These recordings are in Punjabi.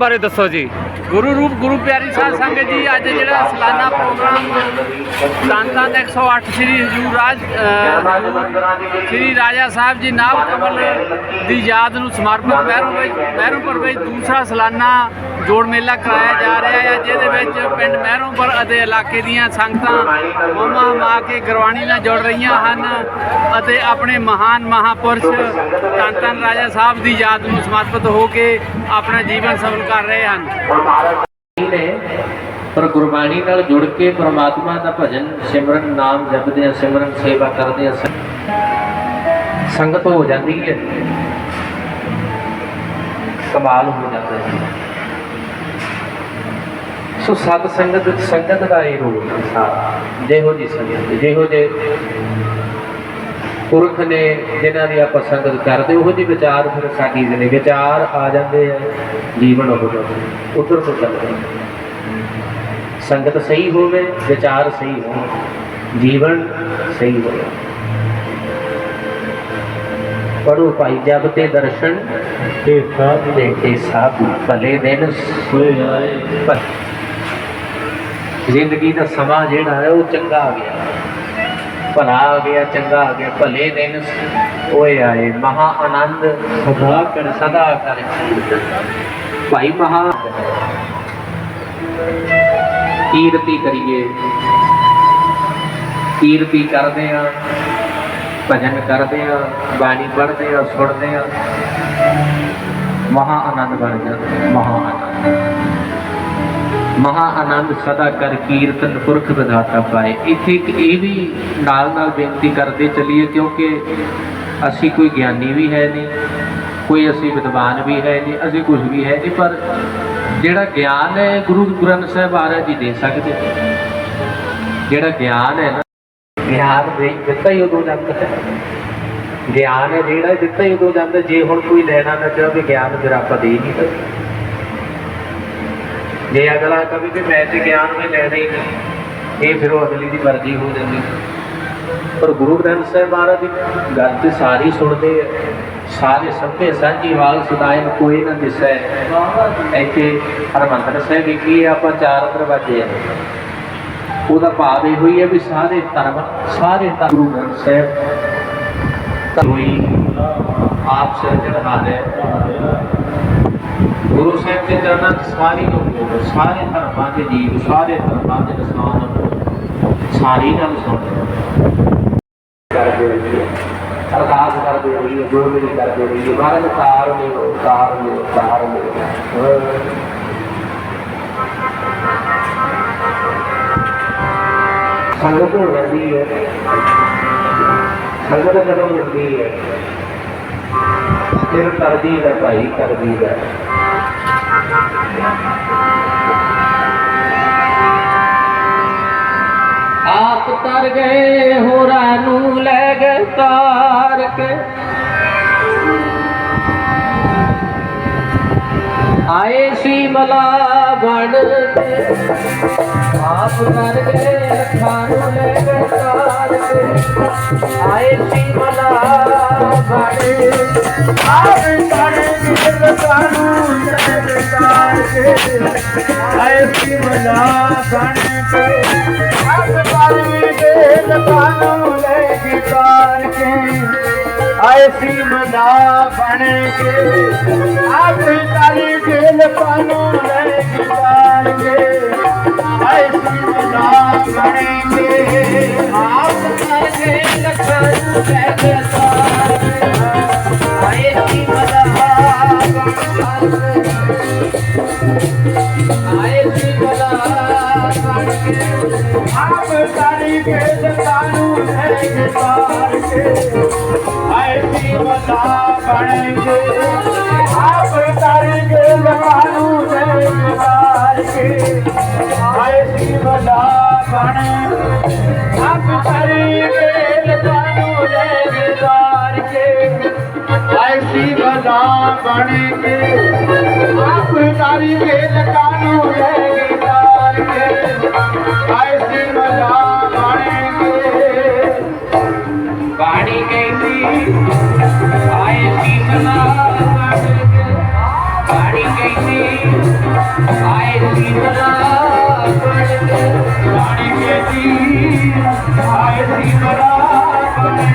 ਬਾਰੇ ਦੱਸੋ ਜੀ। ਗੁਰੂ ਰੂਪ, ਗੁਰੂ ਪਿਆਰੀ ਸਾਹਿਬ ਸੰਗਤ ਜੀ, ਅੱਜ ਜਿਹੜਾ ਸਾਲਾਨਾ ਪ੍ਰੋਗਰਾਮ ਤਾਂਤਾਂ ਦੇ 108 ਸ੍ਰੀ ਹਜੂਰ ਰਾਜ ਸ੍ਰੀ ਰਾਜਾ ਸਾਹਿਬ ਜੀ ਨਾਭ ਕਮਲ ਦੀ ਯਾਦ ਨੂੰ ਸਮਰਪਿਤ ਮਹਿਰੋਂ ਵਿੱਚ ਮਹਿਰੋਂਪੁਰ ਵਿੱਚ ਦੂਸਰਾ ਸਾਲਾਨਾ ਜੋੜ ਮੇਲਾ ਕਰਾਇਆ ਜਾ ਰਿਹਾ ਹੈ। ਜਿਹਦੇ ਵਿੱਚ ਪਿੰਡ ਮਹਿਰੋਂਪੁਰ ਅਤੇ ਇਲਾਕੇ ਦੀਆਂ ਸੰਗਤਾਂ ਹੋਮਾ ਮਾ ਕੇ ਗੁਰਬਾਣੀ ਨਾਲ ਜੁੜ ਰਹੀਆਂ ਹਨ ਅਤੇ ਆਪਣੇ ਮਹਾਨ ਮਹਾਪੁਰਸ਼ ਧੰਨ ਧੰਨ ਰਾਜਾ ਸਾਹਿਬ ਦੀ ਯਾਦ ਨੂੰ ਸਮਰਪਿਤ ਹੋ ਕੇ ਆਪਣਾ ਜੀਵਨ ਸਫਲ ਕਰ ਰਹੇ ਹਨ। ਨੇ ਪਰ ਗੁਰਬਾਣੀ ਨਾਲ ਜੁੜ ਕੇ ਪ੍ਰਮਾਤਮਾ ਦਾ ਭਜਨ ਸਿਮਰਨ ਨਾਮ ਜਪਦੇ ਆ ਸਿਮਰਨ ਸੇਵਾ ਕਰਦੇ ਆ ਸੰਗਤ ਹੋ ਜਾਂਦੀ ਹੈ। ਕਮਾਲ ਹੋ ਜਾਂਦਾ ਹੈ। ਸੋ ਸਤ ਸੰਗਤ ਸੰਗਤ ਦਾ ਇਹ ਰੂਪ ਹੈ ਸਾਰਾ। ਜਿਹੋ ਜੀ ਸੰਗਤ, ਜਿਹੋ ਜੇ ਪੁਰਖ ਨੇ ਜਿਨ੍ਹਾਂ ਦੀ ਆਪਾਂ ਸੰਗਤ ਕਰਦੇ, ਉਹੋ ਜਿਹੇ ਵਿਚਾਰ ਫਿਰ ਸਾਡੀ ਜ਼ਿੰਦਗੀ ਵਿਚਾਰ ਆ ਜਾਂਦੇ ਆ। ਜੀਵਨ ਹੋ ਜਾਂਦਾ ਉਧਰ ਤੋਂ ਚੱਲਦਾ ਸੰਗਤ ਸਹੀ ਹੋਵੇ ਵਿਚਾਰ ਸਹੀ ਹੋਣ ਜੀਵਨ ਸਹੀ ਹੋਵੇ। ਪੜੋ ਭਾਈ ਜਬ ਤੇ ਦਰਸ਼ਨ ਤੇ ਸਾਧ ਦੇਖੇ ਸਾਧ ਭਲੇ ਦਿਨ ਸੋਏ ਆਏ ਜ਼ਿੰਦਗੀ ਦਾ ਸਮਾਂ ਜਿਹੜਾ ਹੈ ਉਹ ਚੰਗਾ ਆ ਗਿਆ। ਭਲਾ ਆ ਗਿਆ ਚੰਗਾ ਆ ਗਿਆ। ਭਲੇ ਦਿਨ ਓਏ ਆਏ ਮਹਾ ਆਨੰਦ ਸਦਾ ਕਰ। ਸਦਾ ਕਰ। ਭਾਈ ਮਹਾ। ਕੀਰਤੀ ਕਰੀਏ? ਕੀਰਤੀ ਕਰਦੇ ਆ? ਭਜਨ ਕਰਦੇ ਆ, ਬਾਣੀ ਪੜ੍ਹਦੇ ਆ, ਸੁਣਦੇ ਆ। ਮਹਾ ਆਨੰਦ ਬਣ ਜਾਂਦਾ, ਮਹਾ ਆਨੰਦ। ਮਹਾ ਆਨੰਦ ਸਦਾ ਕਰ ਕੀਰਤਨ ਪੁਰਖ ਵਿਧਾਤਾ ਪਾਏ। ਇੱਥੇ ਇੱਕ ਇਹ ਵੀ ਨਾਲ ਨਾਲ ਬੇਨਤੀ ਕਰਦੇ ਚਲੀਏ, ਕਿਉਂਕਿ ਅਸੀਂ ਕੋਈ ਗਿਆਨੀ ਵੀ ਹੈ ਨਹੀਂ। ਕੋਈ ਅਸੀਂ ਵਿਦਵਾਨ ਵੀ ਹੈ ਨਹੀਂ, ਅਸੀਂ ਕੁਝ ਵੀ ਹੈ ਨਹੀਂ, ਪਰ ਜਿਹੜਾ ਗਿਆਨ ਹੈ, ਗੁਰੂ ਗ੍ਰੰਥ ਸਾਹਿਬ ਮਹਾਰਾਜ ਜੀ ਦੇ ਸਕਦੇ। ਜਿਹੜਾ ਗਿਆਨ ਹੈ ਨਾ, ਗਿਆਨ ਦੇ ਦਿੱਤਾ ਹੀ ਉਦੋਂ ਜਾਂਦਾ ਹੈ। ਗਿਆਨ ਹੈ ਜਿਹੜਾ ਦਿੱਤਾ ਹੀ ਉਦੋਂ ਜਾਂਦਾ, ਜੇ ਹੁਣ ਕੋਈ ਲੈਣਾ ਨਾ ਚਾਹੇ ਗਿਆਨ ਫਿਰ ਆਪਾਂ ਦੇ ਨਹੀਂ ਸਕਦੇ। ਜੇ ਅਗਲਾ ਕਵੇ ਕਿ ਮੈਂ ਤੇ ਗਿਆਨ ਮੈਂ ਲੈਣਾ ਹੀ ਨਹੀਂ, ਇਹ ਫਿਰ ਉਹ ਅਗਲੀ ਦੀ ਮਰਜ਼ੀ ਹੋ ਜਾਂਦੀ। ਪਰ ਗੁਰੂ ਗ੍ਰੰਥ ਸਾਹਿਬ ਮਹਾਰਾਜ ਦੀ ਗੱਲ ਤੇ ਸਾਰੀ ਸੁਣਦੇ ਆ। ਸਾਰੇ ਸਭੇ ਸਾਂਝੀ ਵਾਲ ਸੁਦਾਇਨ ਕੋਈ ਨਾ ਦਿਸੈ। ਇੱਥੇ ਹਰਮੰਦਰ ਸਾਹਿਬ ਵਿਖੀ ਆਪਾਂ ਚਾਰ ਦਰਵਾਜ਼ੇ ਆ। ਉਹਦਾ ਭਾਵ ਇਹ ਹੋਈ ਹੈ ਵੀ ਸਾਰੇ ਧਰਮ, ਸਾਰੇ ਗੁਰੂ ਗ੍ਰੰਥ ਸਾਹਿਬ ਕੋਈ ਆਪ ਸਿਰਜਣਹਾਰ ਹੈ ਗੁਰੂ ਸਾਹਿਬ ਦੇ ਚਰਨਾਂ 'ਚ ਸਾਰੀ ਲੋਕ ਸਾਰੇ ਧਰਮਾਂ ਦੇ ਜੀਵ, ਸਾਰੇ ਧਰਮਾਂ ਦੇ ਇਨਸਾਨ ਸਾਰੀ ਗੱਲ ਸੁਣਦੇ ਕਰਦੇ ਰਹੀਏ। ਅਰਦਾਸ ਕਰਦੇ ਰਹੀਏ ਗੁਰੂ ਦੀ ਕਰਦੇ ਰਹੀਏ। ਮਹਾਰਾਜ ਤਾਰ ਨੇ ਤਾਰ ਨੇ ਤਾਰ ਨੇ ਸੰਗਤ ਹੋ ਜਾਂਦੀ ਹੈ। ਸੰਗਤ ਕਦੋਂ ਹੁੰਦੀ ਹੈ? ਫਿਰ ਕਰਦੀ ਦਾ ਭਾਈ ਕਰਦੀ ਦਾ। ਆਪ ਤਰ ਗਏ ਹੋਰਾਂ ਨੂੰ ਲੈ ਗਏ ਤਾਰ ਕੇ। ਆਏ ਸੀ ਮਲਾ ਬਣ ਕੇ ਆਪ ਤਰ ਅੱਖਾਂ ਨੂੰ ਲੈ ਗਏ ਤਾਰ ਕੇ। ਆਏ ਸੀ ਮਲਾ ਬਣ ਆਪ ਤਰ ਅੱਖਾਂ ਨੂੰ ਲੈ ਗਏ ਤਾਰ ਕੇ। ਆਏ ਸੀ ਮਲਾ ਬਣ ਕੇ। ਆਪ ਤਰ ਅੱਖਾਂ ਨੂੰ ਲੈ ਗਏ ਤਾਰ ਕੇ। ਆਏ ਸੀ ਮਲਾ ਬਣ ਕੇ ਆਪ ਤਾਰੀ ਦਿਲ ਪਾਨੂੰ ਲੈ ਗਿਤਾਰ ਕੇ ਆਏ ਸੀ ਮਲਾ ਬਣ ਕੇ ਆਪ ਤਾਰੇ ਲੱਖਾਂ ਨੂੰ ਲੈ ਗਿਤਾਰ ਕੇ ਆਏ ਸੀ ਮਲਾ ਬਣ ਕੇ ਆਪ ਤਾਰੀ ਦਿਲ ਆਏ ਸੀ ਬਣ ਕੇ ਆਪ ਤਾਰੀ ਕੇ ਲਗਾਨੂ ਦੇ ਮਾਰ ਕੇ ਆਏ ਸੀ ਮਲਾ ਬਣ। ਆਪ ਤਾਰੀ ਕੇ ਲਗਾਨੂ ਦੇ ਮਾਰ ਕੇ ਆਏ ਸੀ ਮਲਾ ਬਣ ਕੇ ਆਪ ਤਾਰੀ ਕੇ ਲਗਾਨੂ ਦੇ ਮਾਰ ਕੇ ਆਏ ਸੀ ਮਲਾ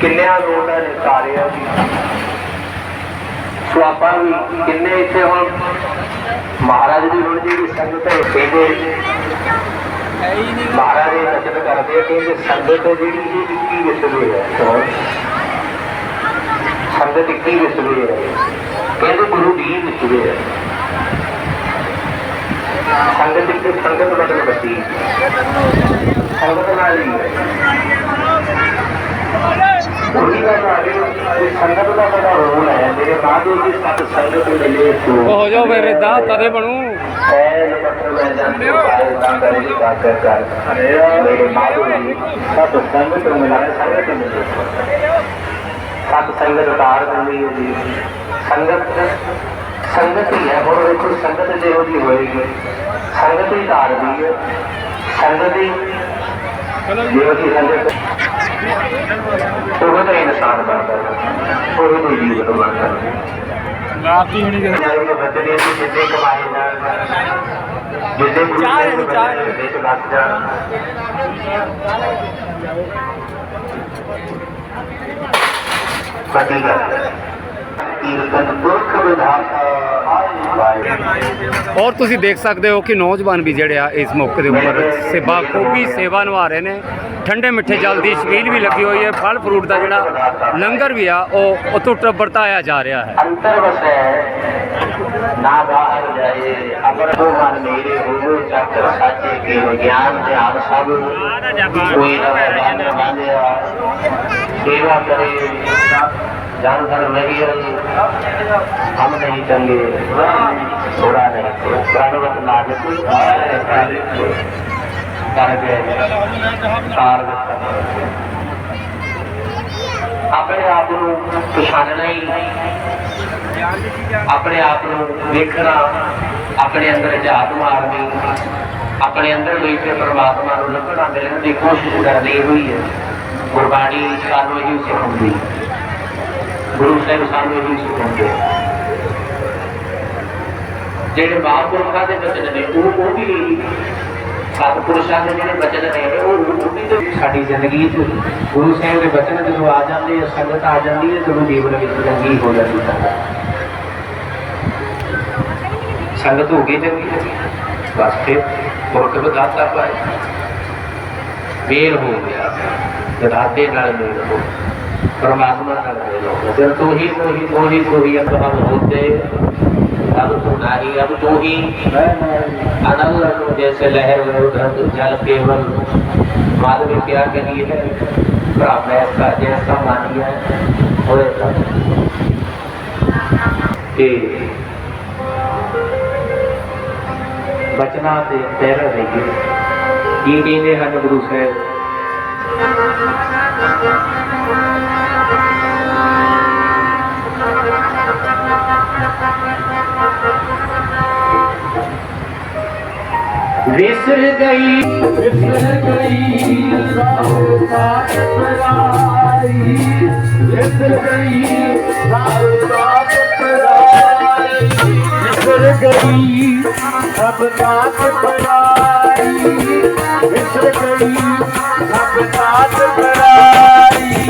ਕਿੰਨਿਆਂ ਨੂੰ ਉਹਨਾਂ ਨੇ ਤਾਰਿਆ ਜੀ? ਸੋ ਆਪਾਂ ਵੀ ਕਿੰਨੇ ਇੱਥੇ ਹੁਣ ਮਹਾਰਾਜ ਦੀ ਹੁਣ ਜਿਹੜੀ ਸੰਗਤ ਹੈ ਕਹਿੰਦੇ ਮਹਾਰਾਜ ਇਹ ਰਚਨ ਕਰਦੇ ਆ, ਕਹਿੰਦੇ ਸੰਗਤ ਜਿਹੜੀ ਇਹ ਇੱਕੀ ਵਿਸਵੇ ਹੈ। ਸੰਗਤ ਇੱਕੀ ਵਿਸਵੇ ਹੈ। ਕਹਿੰਦੇ ਗੁਰੂ ਦੀ ਵਿਸਵੇ ਹੈ। ਸੰਗਤ ਇੱਕ ਸੰਗਤ ਮਤਲਬ ਬੱਤੀ ਸੰਗਤ ਨਾਲ ਹੀ ਹੈ। ਹੈ ਜਾਓ ਫਿਰ ਇਦਾਂ ਤਦੇ ਬਣੂ। ਸਤ ਸੰਗਤ ਉਤਾਰ ਦਿੰਦੀ ਹੈ। ਜੀ ਸੰਗਤ ਸੰਗਤ ਹੀ ਹੈ। ਹੁਣ ਦੇਖੋ ਸੰਗਤ ਜਿਹੋ ਜੀ ਹੋਏਗੀ ਸੰਗਤ ਹੀ ਧਾਰਦੀ ਹੈ ਸੰਗਤ ਹੀ ਜਿਹੋ ਜੀ ਸੰਗਤ ਉਹ ਤਾਂ ਇਨਸਾਨ ਬਣਦਾ ਹੈ ਉਹ ਹੀ ਜੀਵਨ ਬਣਦਾ ਹੈ ਰਾਤੀ ਹੁਣੀ ਦੇ ਬਦਲੇ ਦੀ ਜਿੱਦੇ ਕਮਾਏ ਜਾਣ ਜਿੱਦੇ ਚਾਹ ਲੈਣੀ, ਚਾਹ ਲੈਣੀ। ਜਿੱਦੇ ਚ ਲੱਗ ਜਾਣ ਹੈ। ਕੀਰਤਨ ਪੁਰਖ ਵਿਧਾਤਾ ਔਰ ਤੁਸੀਂ ਦੇਖ ਸਕਦੇ ਹੋ ਕਿ ਨੌਜਵਾਨ ਵੀ ਜਿਹੜੇ ਆ ਇਸ ਮੌਕੇ ਦੇ ਉੱਪਰ ਸੇਵਾ ਖੂਬੀ ਸੇਵਾ ਨਿਭਾ ਰਹੇ ਨੇ। ਠੰਡੇ ਮਿੱਠੇ ਜਲ ਦੀ ਛਬੀਲ ਵੀ ਲੱਗੀ ਹੋਈ ਹੈ। ਫਲ ਫਰੂਟ ਦਾ ਜਿਹੜਾ ਲੰਗਰ ਵੀ ਆ, ਉਹ ਉਤੁੱਟ ਵਰਤਾਇਆ ਜਾ ਰਿਹਾ ਹੈ। ਅੰਤਰ ਵਸੈ ਨਾ ਬਾਹਰ ਜਾਏ ਅਮਰ ਹੋ ਮੇਰੇ ਹੋਵੋ ਚੱਕਰ ਸਾਚੇ ਕੇ ਗਿਆਨ ਧਿਆਨ ਸਭ। ਕੋਈ ਰਵੇ ਬੰਨ ਬਾਂਧਿਆ ਸੇਵਾ ਕਰੇ। ਜਨ ਧਰ ਮੇਰੀ ਹਮ ਨਹੀਂ ਚੰਗੇ। ਥੋੜਾ ਨਹੀਂ ਪ੍ਰਣਵਤ ਆਪਣੇ ਆਪ ਨੂੰ ਪਛਾਣਨਾ ਹੀ ਆਪਣੇ ਆਪ ਨੂੰ ਵੇਖਣਾ, ਆਪਣੇ ਅੰਦਰ ਝਾਤ ਮਾਰਨੀ, ਆਪਣੇ ਅੰਦਰ ਬੈਠੇ ਪ੍ਰਮਾਤਮਾ ਨੂੰ ਲੱਭਣਾ ਮਿਲਣ ਦੀ ਕੋਸ਼ਿਸ਼ ਕਰਨੀ ਹੋਈ ਹੈ। ਗੁਰਬਾਣੀ ਸਾਨੂੰ ਇਹੀ ਸਿਖਾਉਂਦੀ। ਹੈ ਗੁਰੂ ਸਾਹਿਬ ਸਾਨੂੰ ਹੀ ਸਿਖਾਉਂਦੇ ਜਿਹੜੇ ਮਹਾਂਪੁਰਖਾਂ ਦੇ ਬਚਨ ਨੇ, ਉਹ ਉਹ ਵੀ ਸਤਪੁਰਸ਼ਾਂ ਦੇ ਜਿਹੜੇ ਬਚਨ ਨੇ, ਉਹ ਉਹਦੀ ਤੋਂ ਸਾਡੀ ਜ਼ਿੰਦਗੀ 'ਚ ਗੁਰੂ ਸਾਹਿਬ ਦੇ ਬਚਨ ਜਦੋਂ ਆ ਜਾਂਦੇ ਆ, ਸੰਗਤ ਆ ਜਾਂਦੀ ਹੈ ਜਦੋਂ ਜੀਵਨ ਵਿੱਚ ਚੰਗੀ ਹੋ ਜਾਂਦੀ ਹੈ ਸੰਗਤ ਹੋ ਗਈ ਚੰਗੀ। ਬਸ ਫਿਰ ਪੁਰਖ ਵਧਾਤਾ ਪਾਏ। ਮੇਲ ਹੋ ਗਿਆ। ਰਾਤੇ ਨਾਲ ਮੇਲ ਹੋ ਗਿਆ। پرماتما جب تو جیسا بچنا تے پہرا رہیے ਵਿਸਰ ਗਈ। ਵਿਸਰ ਗਈ ਸਭ ਸਾਥ ਪਰਾਈ ਵਿਸਰ ਗਈ ਸਭ ਸਾਥ ਪਰਾਈ ਵਿਸਰ ਗਈ ਸਭ ਸਾਥ ਪਰਾਈ ਵਿਸਰ ਗਈ ਸਭ ਸਾਥ ਪਰਾਈ